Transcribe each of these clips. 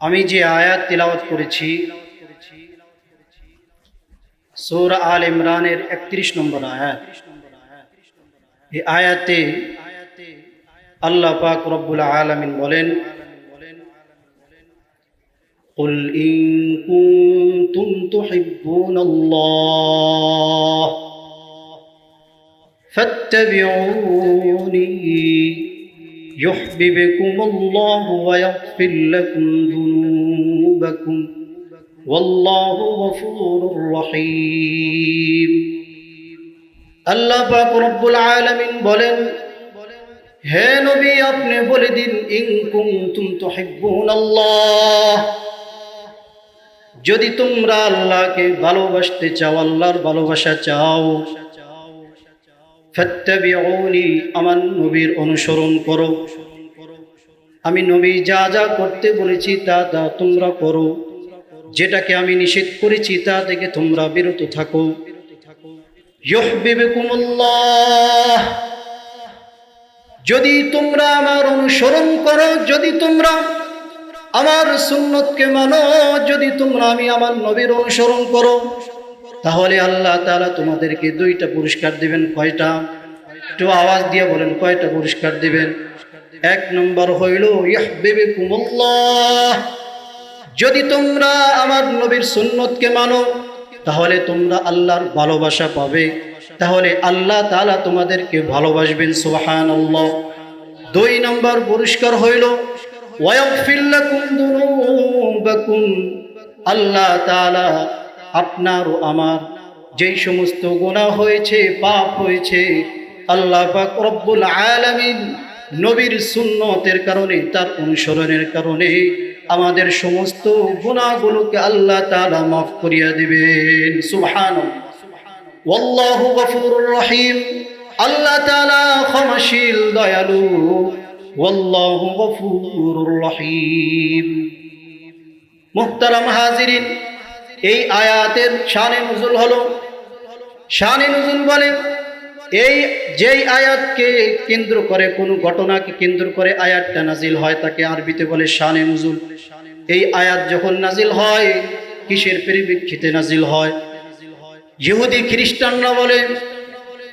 আমি যে আয়াত তিলাওয়াত করেছি সৌরা আল ইমরানের একত্রিশ নম্বর আয়াত এই আয়াতে আল্লাহ পাক রব্বুল আলামিন বলেন قل إن كنتم تحبون الله فاتبعوني يحببكم الله ويغفر لكم ذنوبكم والله غفور رحيم আল্লাহ পাক রব্বুল আলামিন বলেন হে নবী আপনি বলে দিন ইন কুনতুম তুহিব্বুন আল্লাহ যদি তোমরা আল্লাহকে ভালোবাসতে চাও আল্লাহর ভালোবাসা চাও ফাত্তাবিউনি, আমার নবীর অনুসরণ করো। আমি নবী যা যা করতে বলেছি তা তা তোমরা করো। যেটাকে আমি নিষেধ করেছি তা থেকে তোমরা বিরত থাকো। যদি তোমরা আমার অনুসরণ করো, যদি তোমরা আমার সুন্নতকে মানো, যদি তোমরা আমি আমার নবীর অনুসরণ করো, তাহলে আল্লাহ তাআলা তোমাদেরকে দুইটা পুরস্কার দিবেন। কয়টা? একটু আওয়াজ দিয়ে বলেন, কয়টা পুরস্কার দিবেন? এক নম্বর হইল যদি তোমরা আমার নবীর সুন্নতকে মানো, তাহলে তোমরা আল্লাহর ভালোবাসা পাবে। তাহলে আল্লাহ তাআলা তোমাদেরকে ভালোবাসবেন, সুবহানাল্লাহ। দুই নম্বর পুরস্কার হইল আল্লাহ তাআলা আপনার ও আমার যেই সমস্ত গোনা হয়েছে, পাপ হয়েছে আল্লাহ পাক রব্বুল আলামিন নবীর সুন্নতের কারণে, তার অনুসরণের কারণে আমাদের সমস্ত গুণাগুলোকে আল্লাহ তাআলা মাফ করিয়া দিবেন। সুবহানাল্লাহ। ওয়াল্লাহু গফুরুর রহিম। আল্লাহ তাআলা ক্ষমাশীল, দয়ালু। ওয়াল্লাহু গফুরুর রহিম। মুহতারাম হাজিরিন, এই আয়াতের শানে নজুল হলো। শানে নজুল বলে এই যেই আয়াতকে কেন্দ্র করে, কোনো ঘটনাকে কেন্দ্র করে আয়াতটা নাজিল হয়, তাকে আরবিতে বলে শানে নজুল। এই আয়াত যখন নাজিল হয়, কিসের পরিপ্রেক্ষিতে নাজিল হয়? ইহুদি খ্রিস্টানরা বলে,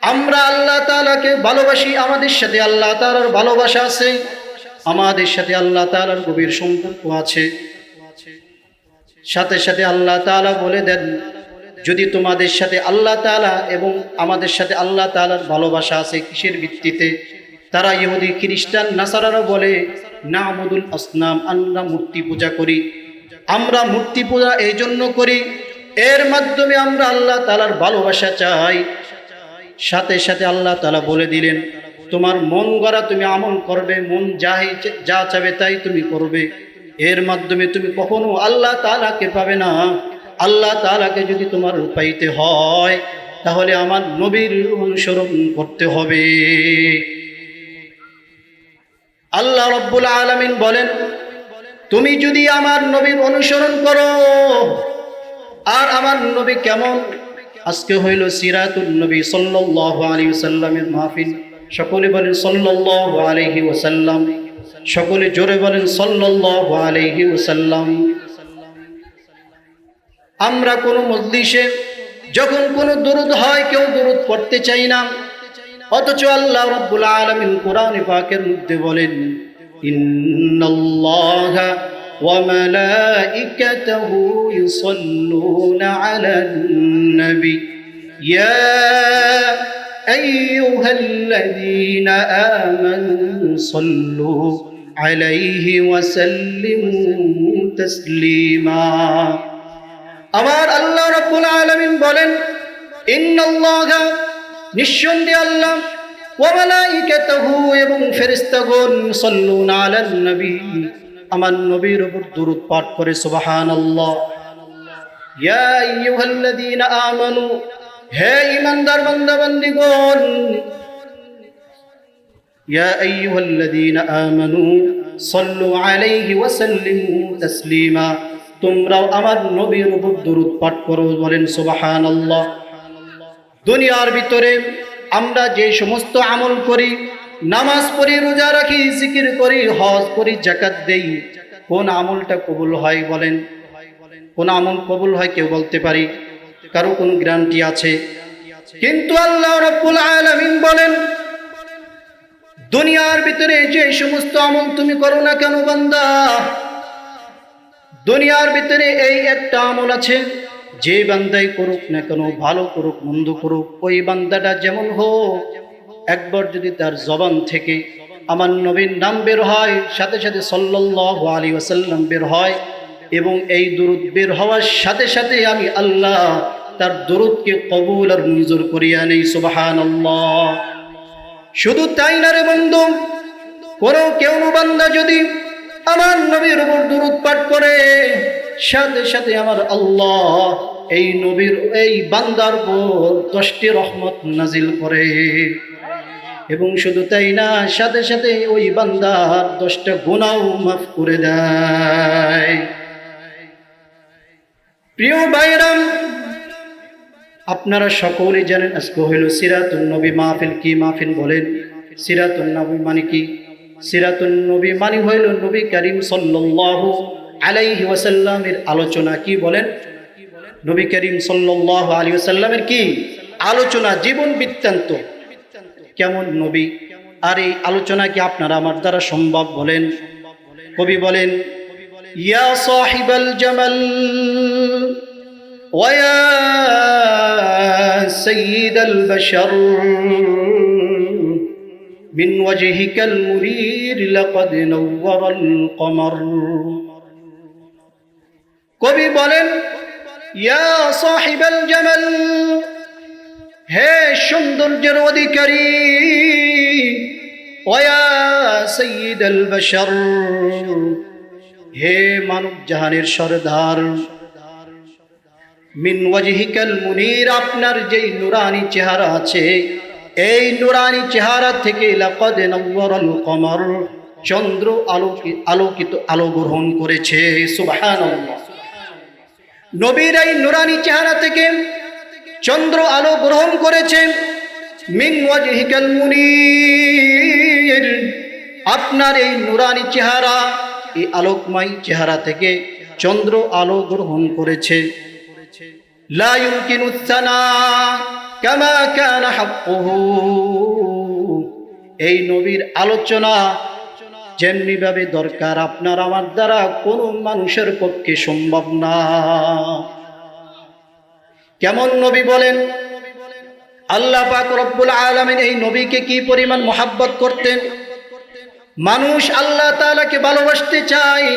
আমরা আল্লাহ তাআলাকে ভালোবাসি, আমাদের সাথে আল্লাহ তাআলার ভালোবাসা আছে, আমাদের সাথে আল্লাহ তাআলার গভীর সম্পর্ক আছে। সাথে সাথে আল্লাহ তাআলা বলে দেন যদি তোমাদের সাথে আল্লাহ তাআলা এবং আমাদের সাথে আল্লাহ তাআলার ভালোবাসা আছে কিসের ভিত্তিতে? তারা ইহুদি, খ্রিস্টান, নাসারারা বলে না নামুদুল আসনাম আমরা মূর্তি পূজা করি। আমরা মূর্তি পূজা এই জন্য করি, এর মাধ্যমে আমরা আল্লাহ তালার ভালোবাসা চাই। সাথে সাথে আল্লাহ তালা বলে দিলেন, তোমার মন গড়া তুমি আমল করবে, মন যাই যা চাবে তাই তুমি করবে। এর মাধ্যমে তুমি কখনো আল্লাহ তালাকে পাবে না। আল্লাহ তালাকে যদি তোমার পাইতে হয়, তাহলে আমার নবীর অনুসরণ করতে হবে। আল্লাহ রব্বুল আলমিন বলেন, তুমি যদি আমার নবীর অনুসরণ করো, আর আমার নবী কেমন? আজকে হইল সিরাতুল নবী সাল্লাল্লাহু আলাইহি ওয়াসাল্লামের মাহফিল। সকলে বলেন সাল্লাল্লাহু আলাইহি ওয়াসাল্লাম। সকলে জোরে বলেন সাল্লাল্লাহু আলাইহি ওয়াসাল্লাম। আমরা কোন মজলিসে যখন কোনো দরুদ হয় কেউ দরুদ পড়তে চাই না অথচ আল্লাহ রাব্বুল আলামিন কোরআনে পাকের মধ্যে বলেন ইন্নাল্লাহা وملائكته يصلون على النبي يا أيها الذين آمنوا صلوا عليه وسلموا تسليما আমার আল্লাহ রাব্বুল আলামিন বলেন, ইন্নাল্লাহ নিঃসন্দেহে আল্লাহ ওয়া মালাইকাতুহু এবং ফেরেশতাগণ সাল্লুনা আলান নবী। আমার নবীর উপর দুরুদ পাঠ করে সুবহানাল্লাহ। ইয়া আইয়ুহাল্লাযীনা আমানু, হে ঈমানদার বান্দা বান্দিগণ ইয়া আইয়ুহাল্লাযীনা আমানু, সাল্লু আলাইহি ওয়া সাল্লিমু তাসলিমা। তোমরাও আমার নবীর উপর দুরুদ পাঠ করো, বলেন সুবহানাল্লাহ। দুনিয়ার ভিতরে আমরা যে সমস্ত আমল করি, নামাজ পড়ি, রোজা রাখি, জিকির করি, হজ করি জাকাত দেই, কোন আমলটা কবুল হয় বলেন? কোন আমল কবুল হয় কেউ বলতে পারি? কারও কোন গ্যারান্টি আছে? কিন্তু আল্লাহ রাব্বুল আলামিন বলেন, দুনিয়ার ভিতরে যে সমস্ত আমল তুমি করো না কেন বান্দা? দুনিয়ার ভিতরে এই একটা আমল আছে, যে বান্দাই করুক না কেন, ভালো করুক, মন্দ করুক, ওই বান্দাটা যেমন হোক, একবার যদি তার জবান থেকে আমার নবীর নাম বের হয়, সাথে সাথে সাল্লাল্লাহু আলাইহি ওয়াসাল্লাম বের হয়, এবং এই দুরুদ বের হওয়ার সাথে সাথে আমি আল্লাহ তার দুরুদকে কবুল আর মঞ্জুর করিয়া নেই, সুবহানাল্লাহ। শুধু তাই না রে বন্ধু, কোনো কেউ বান্দা যদি আমার নবীর উপর দুরুদ পাঠ করে। সাথে সাথে আমার আল্লাহ এই নবীর, এই বান্দার উপর দশটি রহমত নাজিল করে। এবং শুধু তাই না, সাথে সাথে ওই বান্দার দশটা গুণাও মাফ করে দেয়। প্রিয় বাইরাম আপনারা সকলেই জানেন আজকে হইল সিরাতুন নবী মাহফিল কি মাহফিল বলেন? সিরাতুন নবী মানে কি? সিরাতুন নবী, মানি হইল নবী করিম সাল্লাহ আলাইহি ওয়াসাল্লামের আলোচনা কি বলেন? নবী করিম সাল্লাহ আলী ওয়াসাল্লামের কি আলোচনা জীবন বৃত্তান্ত? কেমন নবী? আর এই আলোচনা কি আপনারা আমার দ্বারা সম্ভব বলেন? কবি বলেন, ইয়া সাহিবাল জামাল ওয়া সাইয়িদাল বাশার। من وجهك المرير لقد نور القمر কবি বলেন ইয়া সাহিবাল জামাল হে সৌন্দর্যের অধিকারী ওয়া সৈয়দুল বশর হে মানব জাহানের সরদার মিন ওয়াজহিকাল মুনির আপনার যেই নুরানি চেহারা আছে এই নুরানি চেহারা থেকে লাকদ নম্বরল কমর চন্দ্র আলোকি, আলোকিত আলো গ্রহণ করেছে। সুবাহান নবীর এই নুরানি চেহারা থেকে চন্দ্র আলো গ্রহণ করেছে। মিন ওয়াজহিকাল মুনির। আপনার এই নুরানি চেহারা, এই আলোকময় চেহারা থেকে চন্দ্র আলো গ্রহণ করেছে। লা ইউমকিনু সানা। এই নবীর আলোচনা যেমনিভাবে দরকার, আপনার আমার দ্বারা কোন মানুষের পক্ষে সম্ভব না। কেমন নবী বলেন, আল্লাহ পাক রব্বুল আলমিন এই নবীকে কি পরিমাণ মোহাব্বত করতেন? মানুষ আল্লাহ তালাকে ভালোবাসতে চায়।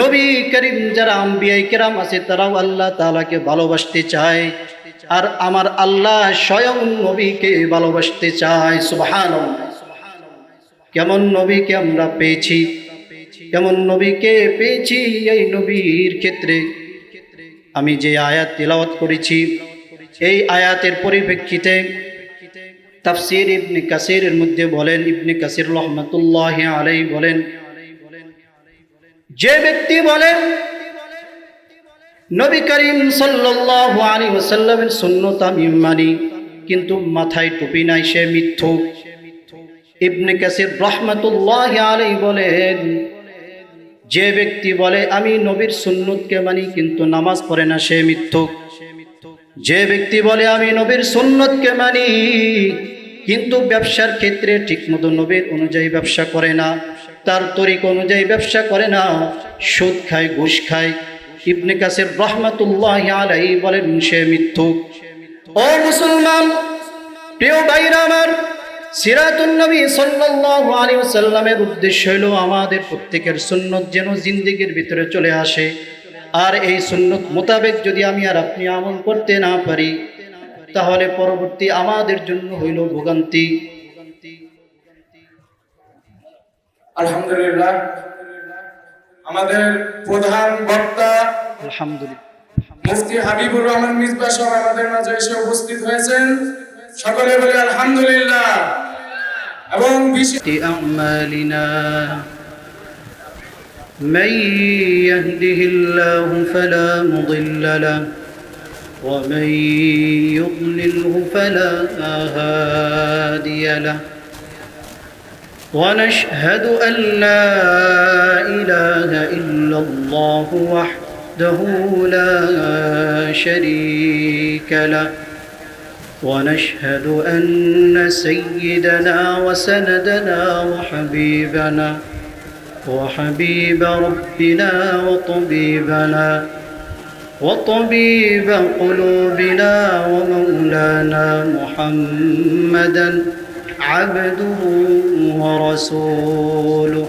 নবী করিম যারা আম্বিয়াই কেরাম আছে, তারাও আল্লাহ তালাকে ভালোবাসতে চায়। আর আমার আল্লাহ স্বয়ং নবীকে ভালোবাসতে চায়, সুবহানাল্লাহ। কেমন নবীকে আমরা পেয়েছি? কেমন নবীকে পেয়েছি এই নবীর ক্ষেত্রে? আমি যে আয়াত তেলাওয়াত করেছি, এই আয়াতের পরিপ্রেক্ষিতে তাফসির ইবনে কাসিরের মধ্যে বলেন, ইবনে কাসির রহমতুল্লাহ আলাই বলেন, যে ব্যক্তি বলেন নবী করিম ওয়াসাল্লামের সুন্নত আমি মানি, কিন্তু মাথায় টুপি নাই সে মিথ্যুক ইবনে কাসির রহমতুল্লাহ আলাই বলেন, যে ব্যক্তি বলে, আমি নবীর সুন্নতকে মানি, কিন্তু নামাজ পড়ে না, সে মিথ্যুক যে ব্যক্তি বলে, আমি নবীর সুন্নতকে মানি, কিন্তু ব্যবসার ক্ষেত্রে ঠিকমতো নবীর অনুযায়ী ব্যবসা করে না, তার তরিক অনুযায়ী ব্যবসা করে না, সুদ খায়, ঘুষ খায় ইবনে কাসির রহমতুল্লাহ আলাই বলেন, সে মিথ্যুক ও মুসলমান, প্রিয় ভাইরা আমার, সিরাতুন নবী সাল্লাল্লাহু আলাইহি ওয়াসাল্লামের উদ্দেশ্য হলো আমাদের প্রত্যেকের সুন্নত যেন জিন্দেগির ভিতরে চলে আসে। আর এই সুন্নত মোতাবেক যদি আমি আর আপনি আমল করতে না পারি, তাহলে পরবর্তী আমাদের জন্য হইল ভোগান্তি। আলহামদুলিল্লাহ, আমাদের প্রধান বক্তা আলহামদুলিল্লাহ মুফতি হাবিবুর রহমান মিসবা সহ আমাদের মাঝে এসে উপস্থিত হয়েছেন সকলে বলে আলহামদুলিল্লাহ এবং বিশেষ أعمالنا من يهده الله فلا مضل له ومن يضلله فلا هادي له ونشهد أن لا إله إلا الله وحده لا شريك له. ونشهد أن سيدنا وسندنا وحبيبنا وحبيب ربنا وطبيبنا وطبيب قلوبنا ومولانا محمدا عبده ورسوله.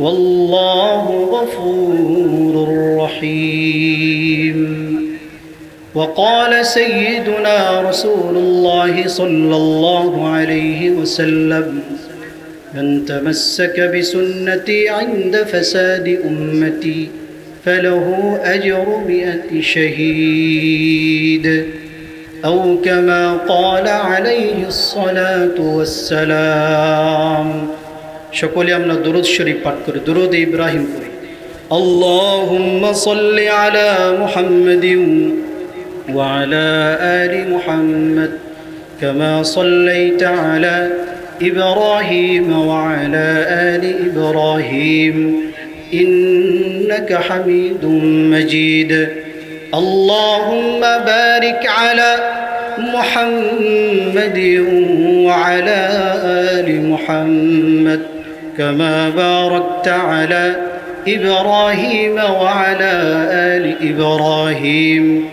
والله غفور رحيم. وقال سيدنا رسول الله صلى الله عليه وسلم من تمسك بسنتي عند فساد أمتي فله أجر مئة شهيد. أو كما قال عليه الصلاة والسلام সকলে আমরা দুরুদ শরীফ পাঠ করি দুরুদ ইব্রাহিম করি اللهم صل على محمد وعلى آل محمد كما صليت على إبراهيم وعلى آل إبراهيم إنك حميد مجيد اللهم بارك على محمد وعلى آل محمد كما باركت على إبراهيم وعلى آل إبراهيم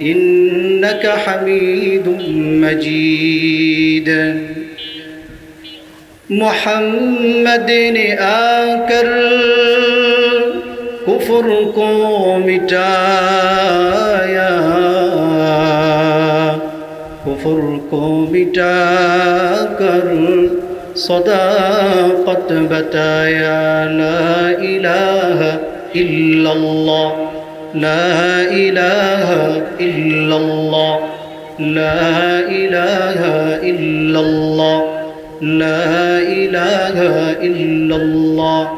إنك حميد مجيد. محمد نے آ کر کفر کو مٹایا کفر کو مٹا صداقت بتایا لا الہ إلا اللہ لا الہ إلا اللہ لا الہ إلا اللہ لا إله إلا الله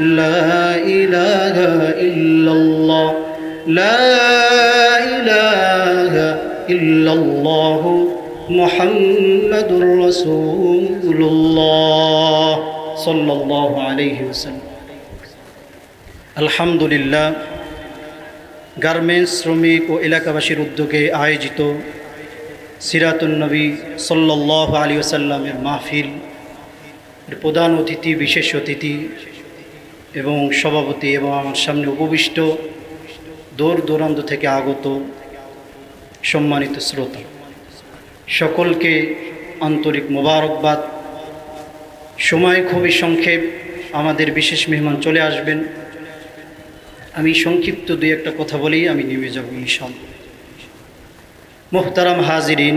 لا إله إلا الله لا إله إلا الله. محمد رسول الله صلى الله عليه وسلم الحمد لله গার্মেন্টস শ্রমিক ও এলাকাবাসীর উদ্যোগে আয়োজিত সিরাতুন্নবী সাল্লাহ আলী আসাল্লামের মাহফিল এর প্রধান অতিথি বিশেষ অতিথি এবং সভাপতি এবং আমার সামনে উপবিষ্ট দূর দূরান্ত থেকে আগত সম্মানিত শ্রোতা সকলকে আন্তরিক মোবারকবাদ। সময় খুবই সংক্ষেপ, আমাদের বিশেষ মেহমান চলে আসবেন। আমি সংক্ষিপ্ত দুই একটা কথা বলেই আমি নেমে যাব ইনশাল্লাহ মোহতারাম হাজিরিন